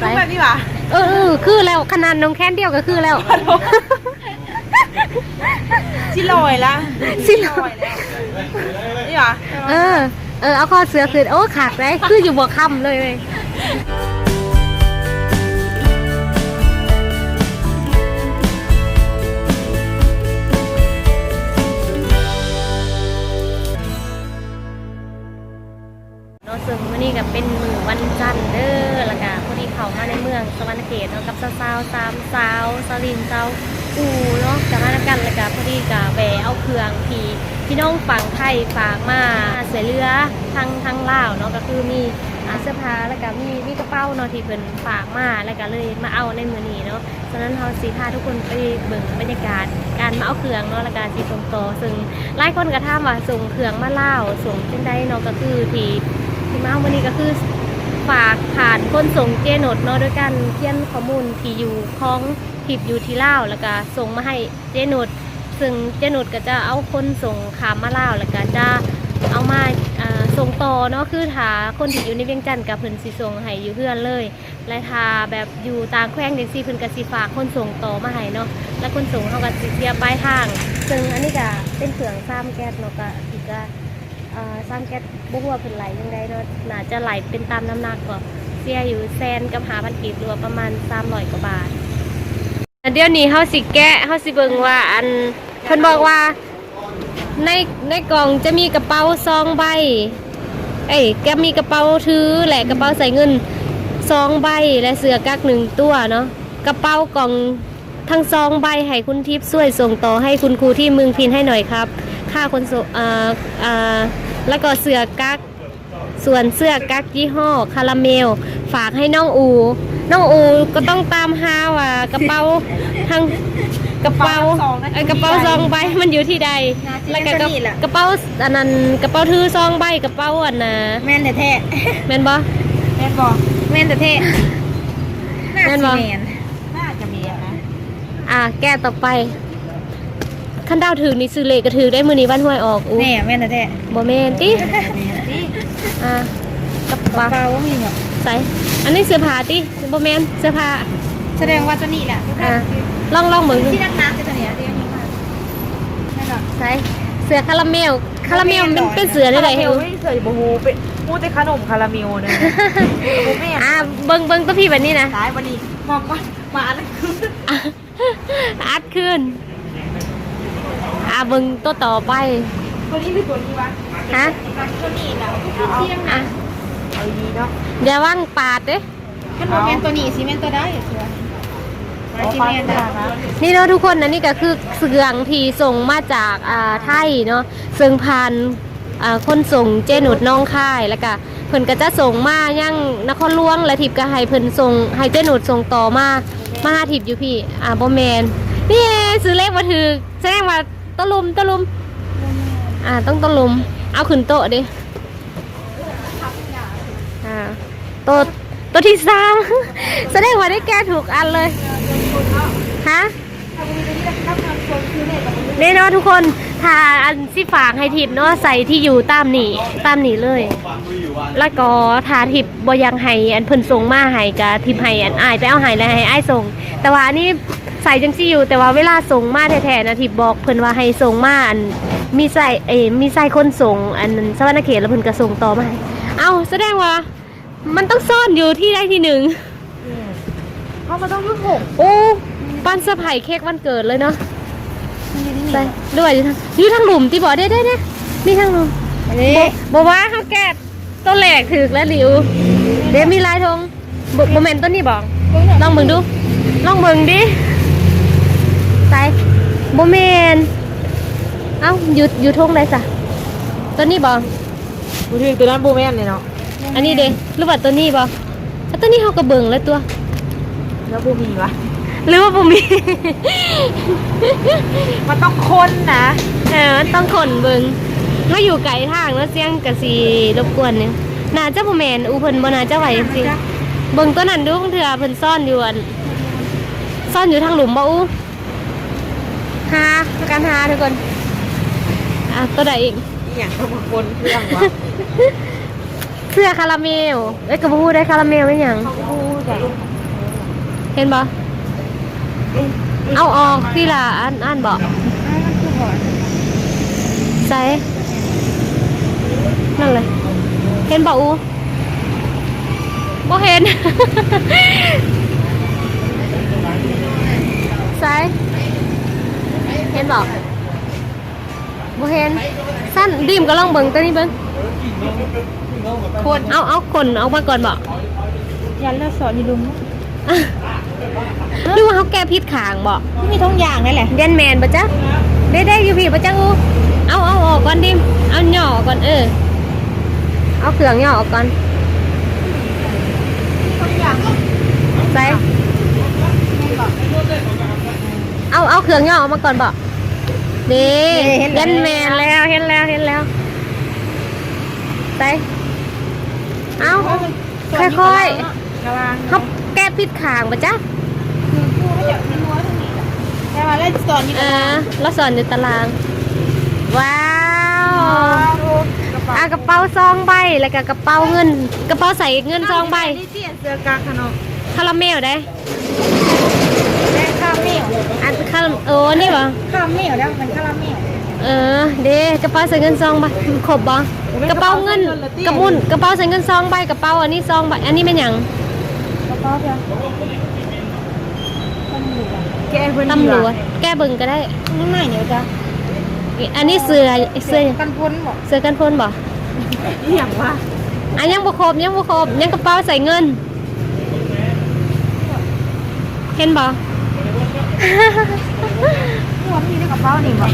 ไปแบบนี้วะเออเออคือแล้วขนาดน้องแค้นเดียวก็คือแล้วชิลอยละสิลอยนี่วะเออ เออเอาข้อเสือคืนโอ้ขาดเลยคืออยู่บ่ค่ำเลยเว้ยเนาะซึ่งวันนี้ก็เป็นมือวันจันทร์เด้อแล้วก็พอดี เขามาในเมืองสวรรณเขตเนาะกับสาวๆสามสาวสลินเจ้าอูเนาะกับมากันแล้วก็พอดีก็แวเอาเครื่องที่พี่น้องฝั่งไทยฝากมาเสือเรือทางทางลาวเนาะก็คือมีอาเสื้อผ้าแล้วก็มีมีกระเป๋าเนาะที่เพิ่นฝากมาแล้วก็เลยมาเอาในมือนี้เนาะฉะนั้นเฮาสิพาทุกคนไปเบิ่งบรรยากาศการมาเอาเครื่องเนาะแล้วก็สิส่งต่อซึ่งหลายคนก็ถามว่าส่งเครื่องมาลาวส่งจังไดเนาะก็คือที่ที่มาวันนี้ก็คือ ฝากผ่านคนส่งเจโนดเนาะด้วยกันเขียนข้อมูลที่อยู่ของทิปอยู่ที่ลาวแล้วก็ส่งมาให้เจโนดซึ่งเจโนดก็จะเอาคนส่งขามมาลาวแล้วก็จะเอามาส่งต่อเนาะคือถ้าคนที่อยู่ในเวียงจันทน์กับเพิ่นสิส่งให้อยู่เพื่อนเลย และถ้าแบบอยู่ต่างแขวงเด็กซี่เพิ่นก็สิฝากคนส่งต่อมาให้เนาะแล้วคนส่งเขาก็สิเสียปลายทาง ซึ่งอันนี้ก็เป็นเครื่องซ้ำแก๊สเนาะก็อีกก็เอ่อ ซ้ำแก๊สบุหัวาเป็นไหลยังไงเนาะน่าจะไหลเป็นตามน้ำหนักก็เสียอยู่แซนกับหาพันกีบรวมประมาณสามร้อยกว่าบาทเดี๋ยวนี้เฮาสิแกะเฮาสิเบิ่งว่าอันเพิ่นบอกว่าในในกล่องจะมีกระเป๋าซองใบ เอ้ยก็มีกระเป๋าถือแหละกระเป๋าใส่เงินซองใบและเสือกักหนึ่งตัวเนาะกระเป๋ากล่องทั้งซองใบให้คุณทิพย์ช่วยส่งต่อให้คุณครูที่เมืองพินให้หน่อยครับ ค่าคนส่งอ่าอ่า แล้วก็เสือกักส่วนเสื้อกั๊กยี่ห้อคาราเมล ฝากให้น้องอู น้องอูก็ต้องตามหาว่ากระเป๋าทางกระเป๋าเอ้ยกระเป๋าซองใบมันอยู่ที่ใดแล้วก็กระกระเป๋าอันนั้นกระเป๋าถือซองใบกระเป๋าอันน่ะแม่นแต่แท้แม่นบ่แม่นบอกแม่นแต่แท้แม่นบ่น่าจะมีอะนะอะแก้ต่อไป ขั้นดาวถือนี่ซื้อเลขก็ถือได้มือนี้วันหวยออกอูแน่แม่นแต่แท้บ่แม่นติอะกระกระเป๋าเป๋ามีแบบใส่อันนี้เสื้อผ้าติบ่แม่นเสื้อผ้าแสดงว่าตัวนี้แหละอะลองลองเบิ่งดูที่นักน้ำคือตัวเนี้ยที่นี่มาแม่นหรอใช่เสือคาราเมลคาราเมลมันเป็นเสือได้ไรเฮลไม่เคยบูฮูเป็นพูดแต่ขนมคาราเมลเนี่ยบูแม่อ่าเบิ้งเบิ้งตัวพี่แบบนี้นะสายวันนี้มองว่ามาอันนั้นคืออัดขึ้น อ่าเบิ้งตัวต่อไปตัวนี้หรือตัวนี้วะฮะตัวนี้นะเอาเที่ยงอะเอาดีเนาะอย่าว่างปาดเด้ขนมแมนตัวนี้ซีเมนตัวได้เชื่อมาซีเมนได้นะนี่เนาะทุกคนนะนี่ก็คือเสืองที่ส่งมาจากอ่าไทยเนาะซึ่งผ่านอ่าคนส่งเจนุดน้องค่ายแล้วก็เพิ่นก็จะส่งมายังนครหลวงและทิพย์ก็ให้เพิ่นส่งให้เจนุดส่งต่อมามาหาทิพย์อยู่พี่อ่าบ่แมนนี่ซื้อเลขมาถือแสดงว่า ตะลุมตะลุม อ่า ต้องตะลุม เอาขึ้นโต๊ะดิ อ่า โต๊ะโต๊ะที่สาม แสดงว่าได้แก้ถูกอันเลย ฮะนี่เนาะทุกคนถ้าอันสิฝากให้ทิปเนาะใส่ที่อยู่ตามนี่ตามนี่เลย แล้วก็ทาทิปบอยังให้อันเพิ่นส่งมาให้กะทิปให้อันอายไปเอาให้แล้วให้อายส่ง แต่ว่าอันนี้ ใส่จังซี่อยู่แต่ว่าเวลาส่งมาแท้ๆนะทิปบอกเพิ่นว่าให้ส่งมาอันมีใส่เอยมีใส่คนส่งอันสวรรณเขตแล้วเพิ่นก็ส่งต่อมาให้เอาแสดงว่า มันต้องซ่อนอยู่ที่ใดที่หนึ่งเพราะมันต้องยุ่งหกโอ้ปั้นเสื้อร์ไผ่เค้กวันเกิดเลยเนาะไปด้วยอยู่ทางอยู่ทางหลุมที่บอกได้ได้เนี่ยนี่ทางหลุมอันนี้บบอกว่าเขาแกะต้นแหลกถึกแล้วหลิวเดี๋ยวมีลายธงบโมเมนต์ต้นนี้บอกลองเบิ่งดูลองเบิ่งดิ ใส่โมเมนต์เอ้าอยู่อยู่ธงไหนสะต้นนี้บอกบูถึงตัวนั้นบูแม่นเลยเนาะอันนี้เด้หรือว่าต้นนี้บอกต้นนี้เขาก็เบิ่งแล้วตัว แล้วบูมีวะหรือว่าบ่มี มันต้องคนนะเออต้องขนเบิงถ้าอยู่ไกลทางแล้วเสียงกะสีรบกวนเนี่ยน่าจะบ่แมนอูเพิ่นบ่น่าจะไหวจริงๆเบิ่งตัวนั้นดูบางเถื่อเพิ่นซ่อนอยู่อันซ่อนอยู่ทางหลุมบ่อู หาประกันหาทุกคนอะตัวใดอีกอย่างเขาบอกคนเครื่องวะเสื้อคาราเมลเอ้ยกระบูได้คาราเมลไม่หยังเขาบูแต่เห็นบ่เอาออกที่ละอ่านอ่านบ่อ้าวมันคือบ่อนใส่นั่นเลย เห็นบ่อูบ่เห็น ใส่เห็นบ่บ่เห็นสั้นดิมก็ลองเบิ่งตัวนี้เบิ่งโคตรเอาเอาคนเอามาก่อนบ่ยันแล้วสอนอยู่ลุงหรือว่าเขาแก้พิษขางบ่ที่มีท้องอย่างนั่นแหละเดนแมนปะจ๊ะได้ได้อยู่พี่ปะจ๊ะอูเอาเอาออกก่อนดิมเอาหย่อออกก่อนเออ เอาเครื่องหย่อออกก่อนท้องอย่างใส่เอาเอาเครื่องหย่อออกมาก่อนบ่ นี่เดนแมนแล้วเห็นแล้วเห็นแล้วใส่เอาค่อยระวังๆเขาแก้พิษขางปะจ๊ะคือผู้ไม่อยากมีหัวตรงนี้แต่ว่าเล่นสอนอยู่เออเราสอนอยู่ตาราง ว้าวอะกระเป๋าซองใบแล้วก็กระเป๋าเงิน กระเป๋าใส่เงินซองใบนี่เสียเสื้อกาขนมคาราเมลได้แม่ข้าวเหนียวอันคาราโอ้นี่บ่ข้าวเหนียวแล้วมันข้าวเหนียวเออ เด้กระเป๋าใส่เงินซองใบครบบ่กระเป๋าเงินกระมุนกระเป๋าใส่เงินซองใบกระเป๋าอันนี้ซองใบอันนี้เป็นหยังกระเป๋าเพียงแกเพิ่นตำรวจแก้เบิ่งก็ได้ข้างในเดี๋ยวจ้ะอันนี้เสื้อเสื้อกันพ้นบอกเสื้อกันฝนบ่อีหยังวะอันยังบ่ครบยังบ่ครบยังกระเป๋าใส่เงิน เห็นบ่ หัวมีในกระเป๋านี่บ่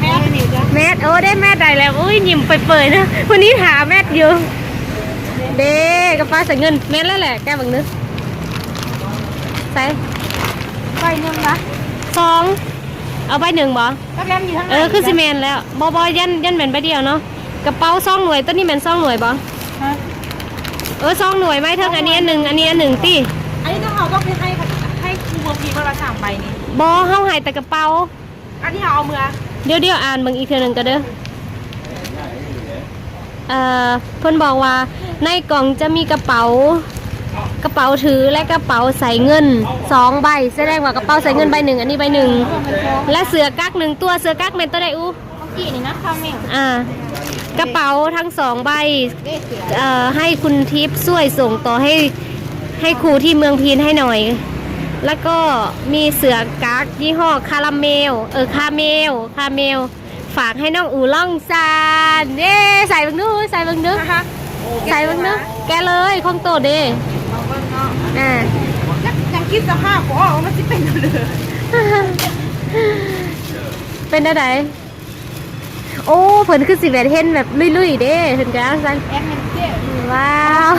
แม่นี่จ้ะแมทโอ้ได้แมทได้แล้วอุ้ยยิ้มเปิดๆนะวันนี้หาแมทอยู่เด้กระเป๋าใส่เงินแมทแล้วแหละแกบังนึกใส่ไปนึงปะสองเอาไปหนึ่งบ่ก็แล้อยู่ข้างในเออคือซีเมนแล้วบอบอยันยันแมนไปเดียวเนาะกระเป๋าซองหน่วยต้นนี้แมนซองหน่วยบ่ฮะเออซองหน่วยไหมเท่าอันนี้อันหนึ่งอันนี้อันหนึ่งตีอันนี้ต้องเอาต้องไปให้ใเมืองพีเมื่อละสามใบนี่บอเฮาให้แต่กระเป๋า อันที่เอาเอามือเดี๋ยวเดี๋ยวอ่านเบิ่งอีกเทื่อหนึงก็เด้อ เอ่อเพิ่นบอกว่าในกล่องจะมีกระเป๋า กระเป๋าถือและกระเป๋าใส่เงินสองใบแสดงว่ากระเป๋าใส่เงินใบหนึ่งอันนี้ใบหนึ่งและเสือกั๊กหนึ่งตัวเสือกั๊กเป็นตัวใดอูเมื่อกี้นี่นะข้าวเหนียวอ่า กระเป๋าทั้งสองใบ เด็ดเสือ เอ่อให้คุณทิพย์ช่วยส่งต่อให้ให้ครูที่เมืองพีนให้หน่อย แล้วก็มีเสือกั๊กยี่ห้อคาราเมล เออคาเมลคาเมล ฝากให้น้องอูล่องซานเย้ใส่เบังนึใส่เบังนึนะคะใส่เบังนึแกเลยของโตเด้เอาเบิ่งเนาะอ่ายังคิดสภาพก็ออกมันสิเป็นอยู่เลยเป็นอะไรโอ้เพิ่นคือสิแบบเห็นแบบลุยๆเด้เพิ่นก็ซันแอมมันเจ๊ว้าว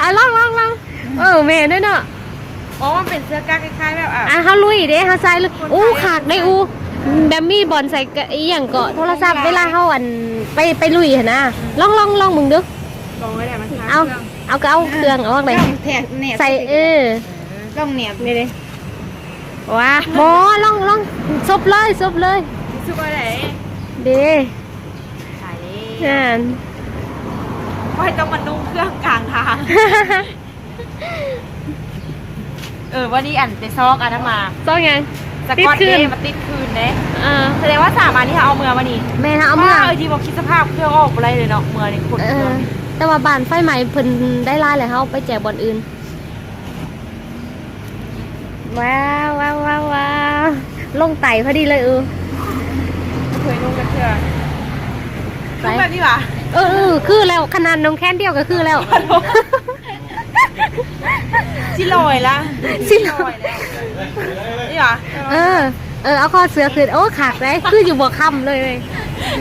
อะลองลองลอง เออแม่ด้วยเนาะอ๋อมันเป็นเสื้อกาคล้ายๆแบบอะ อะเฮาลุยเด้เฮาใส่ลุยอู้ขากได้อู้แบบมีบอลใส่กะอีหยังเกาะโทรศัพท์เวลาเฮาอันไปไปลุยหั่นนะลองลองลองมึงดูลองไว้ได้มันค้างเอาเอาก็เอาเครื่องเอาออกเลยต้องแทกแหนบใส่เออต้องแหนบนี่เด้ว้าหมอลองลองซบเลยซบเลยซุปอะไรเด้ใส่อ่านไม่ต้องมานุ่งเครื่องกลางทาง เออวันนี้อันไปซอกอันนั้นมาต้องยังสติดกอตคืเดนย์มาติดคืนเด้อ่าแสดงว่าสามอันที่เอาเมือมานี่แม่ฮะเอาเมื่อเออที่บอกคิดสภาพเครื่องออกอะไรเลยเนาะเมือนี่คนเอเครื่อองแต่ว่าบ้านไฟใหม่เพิ่นได้ลายเลยเฮาไปแจกบอนอื่นว้าวว้าวว้าวว้าวลงไต่พอดีเลยเออเคยนุ่งกันเชื่อไปนุ่งแบบนี้หวะเออเออคือแล้วขนาดนมแค้นเดียวก็คือแล้ว ชิลอยละชิลอยแล้วนี่หวะเออ เออ เอาข้อเสือขึ้นโอ้ขาดเลยคืออยู่บ่ค่ำเลยเลย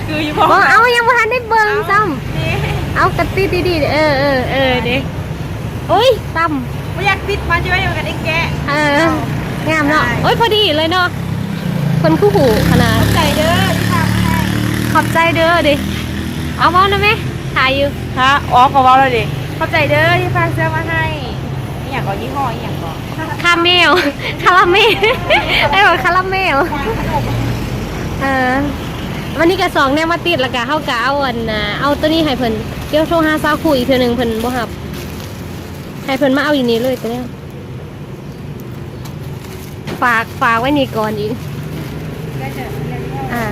คืออยู่พอบ่เอายังบ่ทันได้เบิ่งซ้นี่ำเอากระติดดีๆเออเออเออเด้โอ้ยต่ำไม่อยากติดมันใช่ไหมอยู่กันเองแกะเอองามเนาะได้โอ้ยพอดีเลยเนาะคนคู่หูขนาดใจเด้อที่ทำให้ขอบใจเด้อดิเอาเมานะแม่ถ่ายอยู่ฮะอ๋อขอเบาเลยดิ เข้าใจเด้อที่พาเสื้อมาให้นี่อย่างก่อนยี่ห้อนี่อย่างก่อนคาเมล คาราเมลไอ้บอกคาราเมลเออวันนี้กระสองเนี่ยมาติดแล้วก็เฮากะเอาอันน่ะเอาตัวนี้ให้เพิ่นเดี๋ยวโทรหาสาวคุยอีกเทื่อหนึงเพิ่นบ่รับให้เพิ่นมาเอาอีกนี้เลยก็แล้วฝากฝากไว้นี่ก่อนอีกได้จะเรียนที่อ่า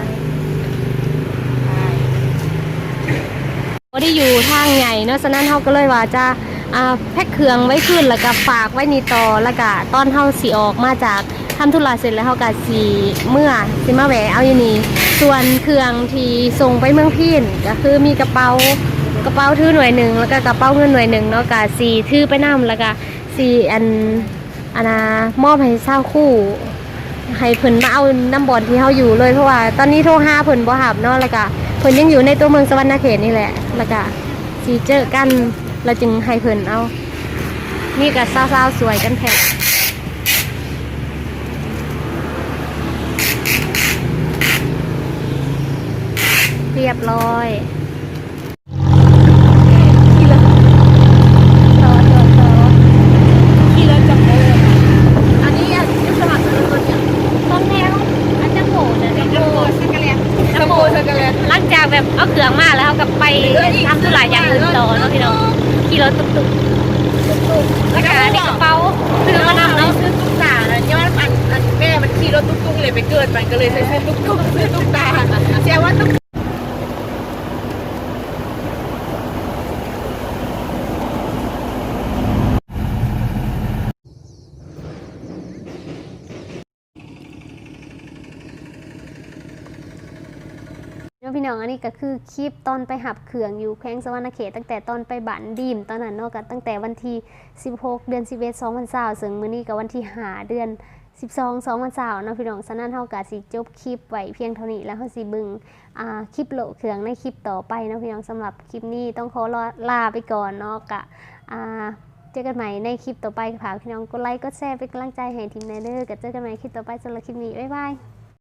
บ่ได้อยู่ทางใหญ่เนาะฉะนั้นเฮาก็เลยว่าจะอ่าแพ็คเครื่องไว้ขึ้นแล้วก็ฝากไว้นีต่อแล้วก็ตอนเฮาสิออกมาจากทำธุระเสร็จแล้วเฮาก็สิเมื่อสิมาแหวะเอาอยู่นี่ส่วนเครื่องที่ส่งไปเมืองพีนก็คือมีกระเป๋ากระเป๋าถือหน่วยหนึ่งแล้วก็กระเป๋าเงินหน่วยหนึ่งเนาะก็สีถือไปนํแล้วก็สีอันอันน่ะมอบให้เช่าคู่ให้เพิ่นมาเอาน้ำบอลที่เฮาอยู่เลยเพราะว่าตอนนี้โทรหาเพิ่นบ่หับเนาะแล้วก็ เพิ่นยังอยู่ในตัวเมืองสวรรณเขตนี่แหละ แล้วก็ซีเจอ์กันเราจึงให้เพิ่นเอา นี่กับสาวๆสวยกันแท้เรียบร้อยต่อต่อต่อ ขี่รถจับโบอันนี้อะยุคสมัครรถรถเนี่ย ต้นแท้อันจะโผล่เนี่ย จับโบสักกะแลนจับโบสักกะแลน หลังจากแบบเอาเครื่องมาแล้วเขาก็ไปทำธุระอย่างอื่นต่อเนาะพี่น้องขี่รถตุ๊กตุ๊กแล้วก็ในกระเป๋าซื้อมานำ เรา เนาะ ซื้อตุ๊กตานะเนี่ยว่าอันอันแม่มันขี่รถตุ๊กๆเลยไปเกิดมันก็เลยใส่ซื้อตุ๊กๆซื้อตุ๊กตาแสดงว่าตุ๊กพี่น้องอันนี้ก็คือคลิปตอนไปหับเครื่องอยู่แขวงสวรรณเขตตั้งแต่ตอนไปบันดีมตอนนั้นเนาะก็ตั้งแต่วันที่ 16 เดือน11 2020ซึ่งมื้อนี้ก็วันที่5เดือน 12 2020เนาะพี่น้องสนั่นเฮาก็สิจบคลิปไว้เพียงเท่านี้แล้วเฮาสิบึงอ่าคลิปโหลเครื่องในคลิปต่อไปเนาะพี่น้องสำหรับคลิปนี้ต้องขอลาลาไปก่อนเนาะกะอ่าเจอกันใหม่ในคลิปต่อไปฝากพี่น้องกดไลค์กดแชร์เป็นกำลังใจให้ทีมในเด้อก็เจอกันใหม่คลิปต่อไปสำหรับคลิปนี้บ๊ายบาย